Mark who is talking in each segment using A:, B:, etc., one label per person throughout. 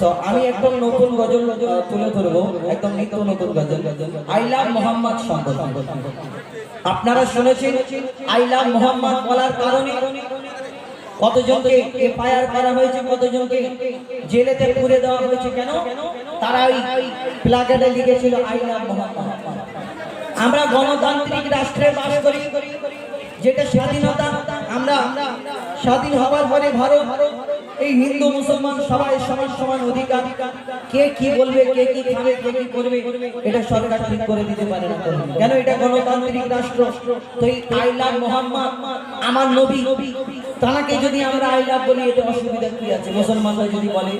A: তো আমি একদম নতুন গজল তুলে ধরবো। একদম নিত্য নতুন গজল। আই লাভ মোহাম্মদ আপনারা শুনেছেন আই লাভ মোহাম্মদ বলার কারণে কতজনকে এফআইআর করা হয়েছে, কতজনকে জেলেতে পুরে দেওয়া হয়েছে কেন? তারা ওই প্লাকার্ডে লিখেছিল আই লাভ মোহাম্মদ আমরা গণতান্ত্রিক রাষ্ট্রে বাস করি, যেটা স্বাধীনতা। আমরা স্বাধীন হওয়ার পরে ভারত এই হিন্দু মুসলমান সবাই সমান সমান অধিকার। কে কি বলবে, কে কি খাবে, কে কি করবে, এটা সরকার ঠিক করে দিতে পারে না কেন এটা গণতান্ত্রিক রাষ্ট্র? তো এই আই মোহাম্মদ, আমার নবী, তাকে যদি আমরা আই লাভ বলি এটা অসুবিধা কি আছে? মুসলমানরা যদি বলে,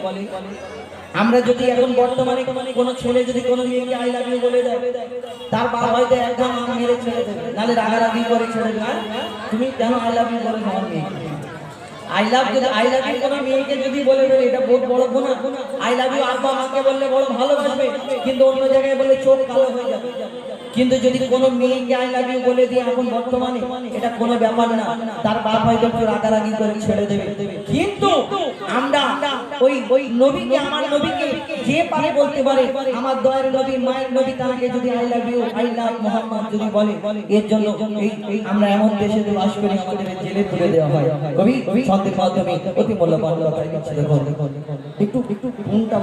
A: আমরা যদি এখন বর্তমানে কোনো ছেলে যদি কোনো মেয়েকে আই লাভ ইউ বলে দেয়, তার বাবা হয়তো একদম মেরে ছেড়ে দেবে, নাহলে রাগারাগি করে ছেড়ে দেবে তুমি কেন আই লাভ ইউ বলে আমার মেয়েকে? আই লাভ যদি আই লাভ মেয়েকে যদি বলে এটা বড় আই লাভ ইউ মাকে বললে বড় কিন্তু অন্য জায়গায় চোখ কালো হয়ে যাবে। কিন্তু যদি কোনো মেয়েকে আই লাভ ইউ বলে দিয়ে এখন বর্তমানে, এটা কোনো ব্যাপার না। তার বাপ হয়তো একটু রাগারাগি করে ছেড়ে দেবে। কিন্তু আমরা ওই ওই নবীকে, আমার নবীকে যে পারে বলতে পারে? আমার দয়ের নবী মায়ের নবী তাকে যদি I love you I love Mohammad যদি বলে এর জন্য আমরা এমন দেশে বাস করি আমাদের জেলে তুলে দেওয়া হয়। কবি ছন্দের মাধ্যমে অতি মূল্যবান কথা লিখছে দেখো একটু একটু ঘুমটা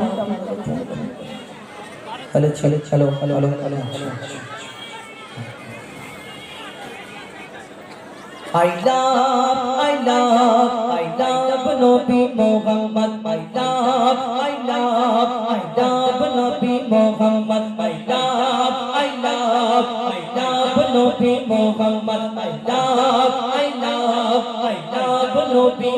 A: হ্যালো ছেলে চলো hello hello hello I love, I love, I love Nabi Muhammad. I love, I love, Nabi Muhammad. I love, I love, I love Nabi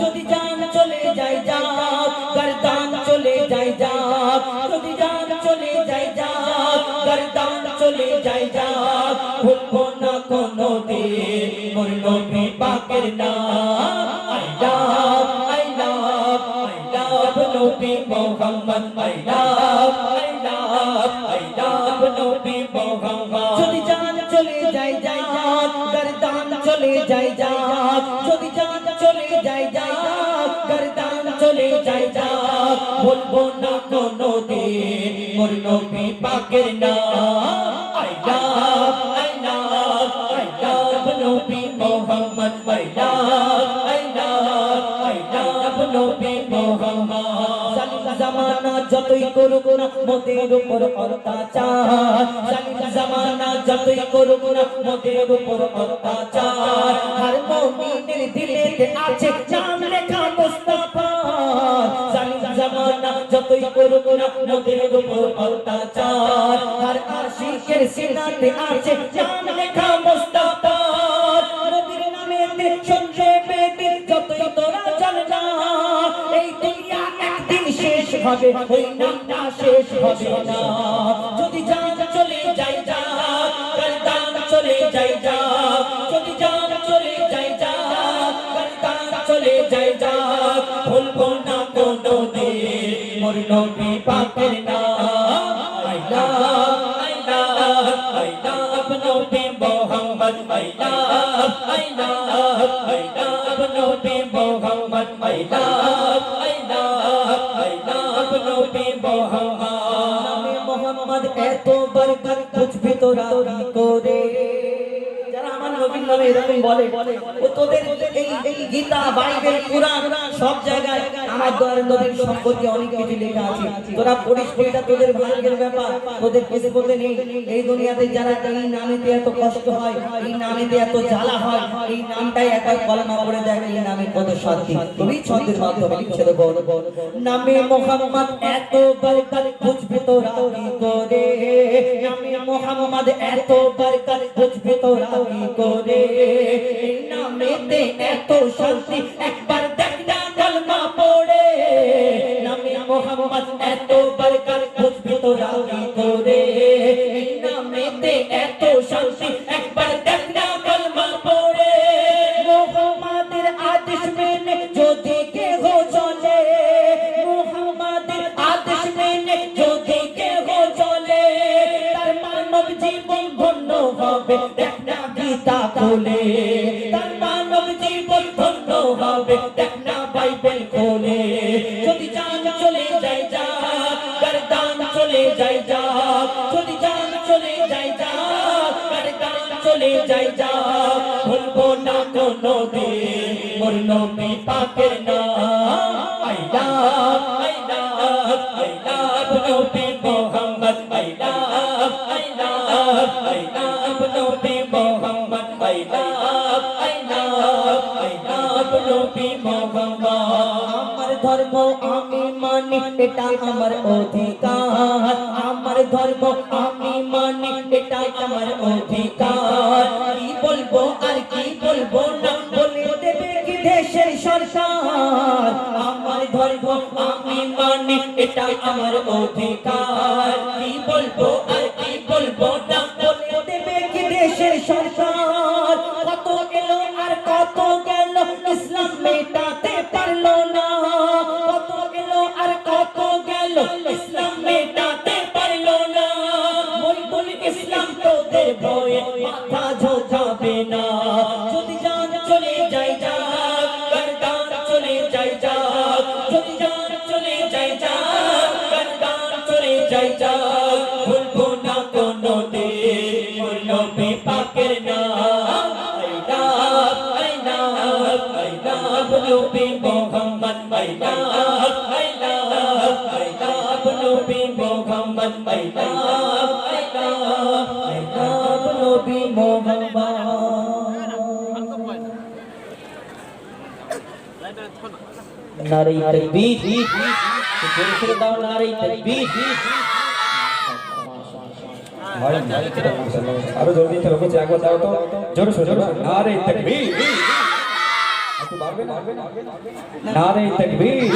A: যদি জান চলে যায় যাক গর্দান চলে যায় যাক যদি জান চলে যায় যাক গর্দান চলে যায় যাক ভুলবো না কোনো দিন মোর নবী পাকের নাম I love I love I love নবী Mohammad I love I love I love নবী চলে যায় যাক, যদি জান চলে যায় যাক গর্দান চলে যায় যাক। বলব না কোনো দিন মোর নবী পাকের নাম। I love I love I love নবী Mohammad, I love I love I love নবী মোহাম্মদ। জামানা যতই করুক না, মোদের উপর অত্যাচার। জালিম জামানা যতই করুক না, মোদের উপর অত্যাচার। হর মুমিনের দিলেতে আছে নাম লেখা মুস্তাফা জালিম জামানা যতই করুক না, মোদের উপর অত্যাচার। হর আশিকের সিনাতে আছে নাম হবে, ওই নামটা শেষ হবে না। যদি জান চলে যাই যা গর্দান চলে যাই যা, যদি জান চলে যাই যা গর্দান চলে যাই যা, ভুলবো না কোনো দিন মোর নবী পাকের নাম। I love I love I love নবী Mohammad, I love I love I Mohammad, I love I love I love নবী মোহাম্মদ মোহাম্মদ এত বরকত কুছ ভি তো রাবি করে যারা বলে তোদের এই গীতা, বাইবেল, কোরআন সব জায়গায় আমার দয়ার নবীর সম্পর্কে অনেক কিছু লেখা আছে। তোরা পড়িস এটা তোদের ভাগ্যের ব্যাপার। তোদের কিছু বলতে নেই। এই দুনিয়াতে যারা, এই নামেতে এত কষ্ট হয়, এই নামেতে এত জ্বালা হয়, এই নামটাই একাই কলমা পড়ে দেখ, এই নামে কত শান্তি তুমি ছন্দের মাধ্যমে লিখছে দেবো। নামে মোহাম্মদ এত বরকত বুঝবি তোরা কি করে? নামে মোহাম্মদ এত বরকত বুঝবি তোরা কি করে? নামেতে এত শান্তি একবার পড়ে নামে মোহাম্মদ এত বরকত, বুঝবি তোরা কি করে। নামেতে এত শান্তি, একবার দেখ কলমা পড়ে। মোহাম্মদের আদেশ মেনে যদি কেহ চলে, মোহাম্মদের আদেশ মেনে যদি কেহ চলে, তার মানব জীবন ধন্য হবে দেখ না গীতা খোলে। তার মানব জীবন ধন্য হবে, দেখ বাইবেল খোলে। যদি জান চলে
B: যাই যা, গরদান চলে যাই যা, যদি জান চলে যাই যা, গরদান চলে যাই যা, ভুলবো না কোনো দিন। মোর নবী পাকের নাম আইলা আইলা। ধর্ম আমি মানি, এটা আমার অধিকার। আমার ধর্ম আমি মানি, এটা আমার অধিকার। কি বলব আর কি বলব না, বলে দেবে কি দেশের সরকার? আমার ধর্ম আমি মানি, এটা আমার অধিকার। কি বলব নবী পাকের নাম I love I love I love নবী Mohammad I love I love I love নবী Mohammad I love I love I love নবী মোহাম্মদ। নারী তকবীর। জোরে দাও নারী তকবীর।
C: আরও জলদি চলো কুछ একবার দাও তো। জোর সোরে নারে তাকবীর। নারে তাকবীর।